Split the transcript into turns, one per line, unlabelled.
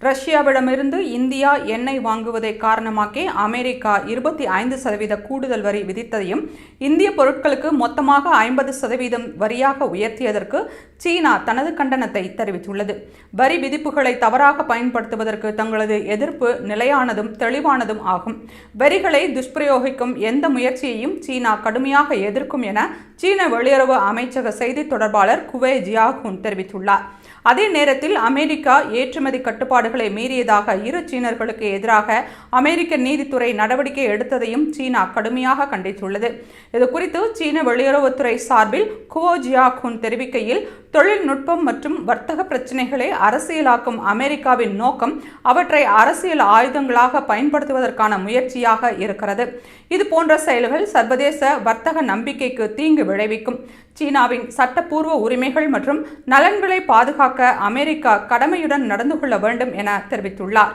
ரஷ்யாவிடமிருந்து India எண்ணெய் வாங்குவதை காரணமாக்கி America இருபத்தி ஐந்து சதவீத கூடுதல் வரி விதித்ததையும் இந்திய பொருட்களுக்கு மொத்தமாக ஐம்பது சதவீதம் வரியாக உயர்த்தியதற்கு சீனா தனது கண்டனத்தை தெரிவித்துள்ளது. வரி விதிப்புகளை தவறாக பயன்படுத்துவதற்கு தங்களது எதிர்ப்பு நிலையானதும் தெளிவானதும் ஆகும். வரிகளை துஷ்பிரயோகிக்கும் எந்த முயற்சியையும் சீனா கடுமையாக எதிர்க்கும் என சீன வெளியுறவு அமைச்சக செய்தி தொடர்பாளர் குவே ஜியாகுன் தெரிவித்துள்ளார். அதே நேரத்தில் அமெரிக்கா ஏற்றுமதி கட்டுப்பாடுகளை மீறியதாக இரு சீனர்களுக்கு எதிராக அமெரிக்க நீதித்துறை நடவடிக்கை எடுத்ததையும் சீனா கடுமையாக கண்டித்துள்ளது. இது குறித்து சீன வெளியுறவுத்துறை சார்பில் குவோ ஜியாகுன் தெரிவிக்கையில் தொழில்நுட்பம் மற்றும் வர்த்தக பிரச்சினைகளை அரசியலாக்கும் அமெரிக்காவின் நோக்கம் அவற்றை அரசியல் ஆயுதங்களாக பயன்படுத்துவதற்கான முயற்சியாக இருக்கிறது. இது போன்ற செயல்கள் சர்வதேச வர்த்தக நம்பிக்கைக்கு தீங்கு விளைவிக்கும். சீனாவின் சட்டப்பூர்வ உரிமைகள் மற்றும் நலன்களை பாதுகாக்க பாதுகாக்க அமெரிக்கா கடமையுடன் நடந்து கொள்ள வேண்டும் என தெரிவித்துள்ளார்.